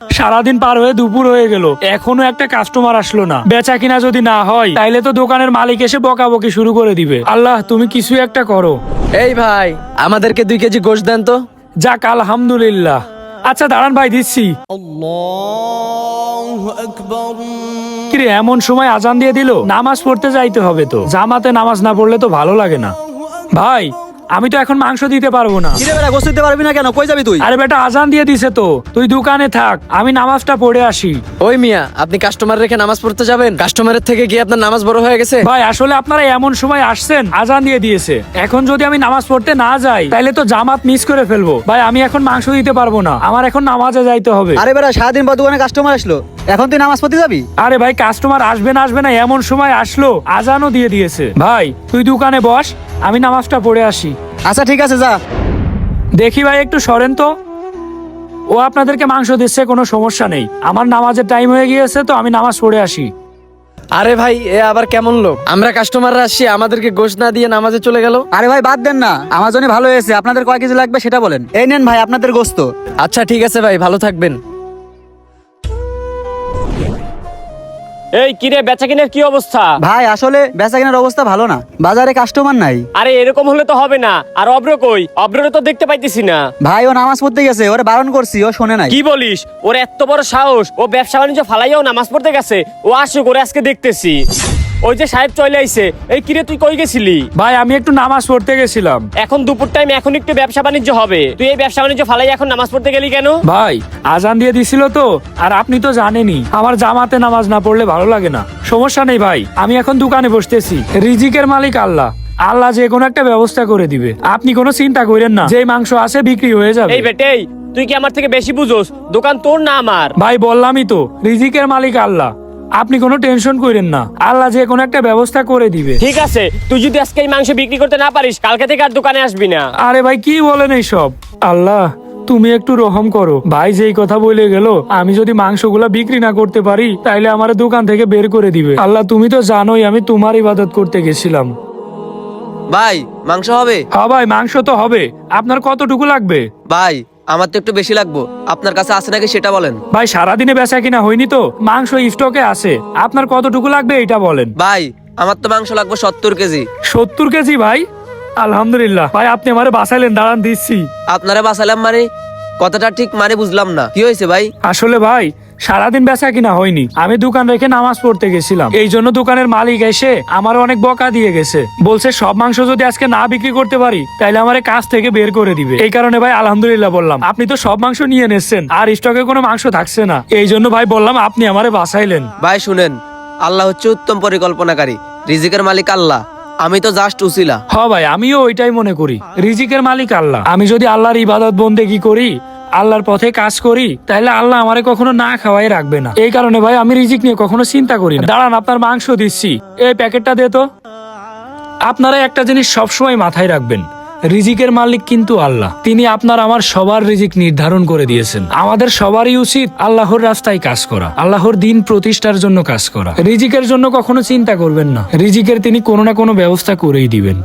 সারাদিন পার হয়ে দুপুর হয়ে গেল। এখনও একটা কাস্টমার আসলো না। বেচা কিনা যদি না হয় তাইলে তো দোকানের মালিক এসে বকাবকি শুরু করে দিবে। আল্লাহ তুমি কিছু একটা করো। এই ভাই আমাদেরকে দুই কেজি গোশ দেন তো। যাক আলহামদুলিল্লাহ। আচ্ছা দাঁড়ান ভাই দিচ্ছি। কিরে এমন সময় আজান দিয়ে দিল? নামাজ পড়তে যাইতে হবে তো। জামাতে নামাজ না পড়লে তো ভালো লাগে না। ভাই আমি তো এখন মাংস দিতে পারব না। কিরে বেটা গোসল দিতে পারবি না কেন? কই যাবি তুই? আরে বেটা আজান দিয়ে দিছে তো। তুই দোকানে থাক আমি নামাজটা পড়ে আসি। ওই মিয়া আপনি কাস্টমার রেখে নামাজ পড়তে যাবেন? কাস্টমারের থেকে গিয়ে আপনার নামাজ বড় হয়ে গেছে? ভাই আসলে আপনারা এমন সময় আসছেন আজান দিয়ে দিয়েছে। এখন যদি আমি নামাজ পড়তে না যাই তাহলে তো জামাত মিস করে ফেলব। ভাই আমি এখন মাংস দিতে পারব না। আমার এখন নামাজে যাইতে হবে। আরে বেটা সারাদিন পর দোকানে কাস্টমার আসলো। এখন তুই নামাজ পড়তে যাবি? আরে ভাই কাস্টমার আসবে না আসবে না এমন সময় আসলো। আজানও দিয়ে দিয়েছে। ভাই তুই দোকানে বস আমি নামাজটা পড়ে আসি। আচ্ছা ঠিক আছে যা। দেখি ভাই একটু সরেন তো। ও আপনাদেরকে মাংস দিচ্ছে কোনো সমস্যা নেই। আমার নামাজের টাইম হয়ে গিয়েছে তো আমি নামাজ পড়ে আসি। আরে ভাই এ আবার কেমন লোক? আমরা কাস্টমাররা আসছি আমাদেরকে গোশ না দিয়ে নামাজে চলে গেল। আরে ভাই বাদ দেন না। আমার জন্য ভালো হয়েছে। আপনাদের কয় কেজি লাগবে সেটা বলেন। এই নেন ভাই আপনাদের গোস্ত। আচ্ছা ঠিক আছে ভাই ভালো থাকবেন। এই কিরে বেচা কিনার কি অবস্থা? ভাই আসলে বেচা কিনার অবস্থা ভালো না। বাজারে কাস্টমার নাই। আরে এরকম হলে তো হবে না। আর অব্র কই? অব্ররে তো দেখতে পাইতেছি না। ভাই ও নামাজ পড়তে গেছে ওরে বারণ করছি ও শোনে নাই। কি বলিস? ওর এত বড় সাহস ও ব্যবসা বাণিজ্য ফালাইয়াও নামাজ পড়তে গেছে। ও আসুক ওরে আজকে দেখতেছি। ওই যে সাহেব চলে আইছে। এই কিরে তুই কই গেছিলি? ভাই আমি একটু নামাজ পড়তে গেছিলাম। এখন দুপুর টাইম এখন একটু ব্যবসা বাণিজ্য হবে। তুই এই ব্যবসা বাণিজ্য ফালাই এখন নামাজ পড়তে গেলি কেন? ভাই আজান দিয়ে দিছিল তো আর আপনি তো জানেনই আমার জামাতে নামাজ না পড়লে ভালো লাগে না। সমস্যা নেই ভাই আমি এখন দোকানে বসতেছি। রিজিকের মালিক আল্লাহ। আল্লাহ যে কোনো একটা ব্যবস্থা করে দিবে। আপনি কোনো চিন্তা করেন না যে মাংস আছে বিক্রি হয়ে যাবে। এই বেটেই তুই কি আমার থেকে বেশি বুঝোস? দোকান তোর না আমার। ভাই বললামই তো রিজিকের মালিক আল্লাহ। আপনি কোনো টেনশন করেন না। আল্লাহ যে কোনো একটা ব্যবস্থা করে দিবে। ঠিক আছে তুই যদি আজকে এই মাংস বিক্রি করতে না পারিস কালকে থেকে আর দোকানে আসবি না। আরে ভাই কি বলেন এইসব? আল্লাহ তুমি একটু রহম করো। ভাই যেই কথা বলে গেল আমি যদি মাংসগুলা বিক্রি না করতে পারি তাইলে আমার দোকান থেকে বের করে দিবে। আল্লাহ তুমি তো জানোই আমি তোমার ইবাদত করতে গেছিলাম। ভাই মাংস হবে? হ্যাঁ ভাই মাংস তো হবে। আপনার কতটুকু লাগবে? ভাই আমার তো একটু বেশি লাগবো। আপনার কাছে আছে নাকি সেটা বলেন। ভাই সারাদিনে বেচা কিনা হয়নি তো? মাংস স্টকে আছে। আপনার কতটুকু লাগবে এটা বলেন। ভাই আমার তো মাংস লাগবে সত্তর কেজি। সত্তর কেজি ভাই? আলহামদুলিল্লাহ। ভাই আপনি আমারে বাঁচাইলেন দাঁড়ান দিচ্ছি। আপনারা বাঁচালাম মানে? কথাটা ঠিক মানে বুঝলাম না। কি হয়েছে ভাই? আসলে ভাই সারাদিন বেচা কিনা হয়নি। আমি দোকান রেখে নামাজ পড়তে গেছিলাম। এই জন্য দোকানের মালিক এসে আমার অনেক বকা দিয়ে গেছে। বলছে সব মাংস যদি আজকে না বিক্রি করতে পারি তাহলে আমার কাজ থেকে বের করে দিবে। এই কারণে ভাই আলহামদুলিল্লাহ বললাম আপনি তো সব মাংস নিয়ে নিচ্ছেন আর স্টকে কোনো মাংস থাকছে না। এই জন্য ভাই বললাম আপনি আমারে বাঁচাইলেন। ভাই শুনেন আল্লাহ হচ্ছে উত্তম পরিকল্পনাকারী। রিজিকের মালিক আল্লাহ। আমি তো জাস্ট উসিলা। হ ভাই আমিও ওইটাই মনে করি। রিজিকের মালিক আল্লাহ। আমি যদি আল্লাহর ইবাদত বন্দেগি করি আল্লাহর পথে কাজ করি, তাহলে আল্লাহ আমারে কখনো না খাওয়াই রাখবে না। এই কারণে ভাই, আমি রিজিক নিয়ে কখনো চিন্তা করি না। দাঁড়ান, আপনার মাংস দিচ্ছি। এই প্যাকেটটা দে তো। আপনারা একটা জিনিস সবসময় মাথায় রাখবেন, রিজিকের মালিক কিন্তু আল্লাহ। তিনি আপনার আমার সবার রিজিক নির্ধারণ করে দিয়েছেন। আমাদের সবারই উচিত আল্লাহর রাস্তায় কাজ করা, আল্লাহর দিন প্রতিষ্ঠার জন্য কাজ করা। রিজিকের জন্য কখনো চিন্তা করবেন না। রিজিকের তিনি কোনো না কোনো ব্যবস্থা করেই দিবেন।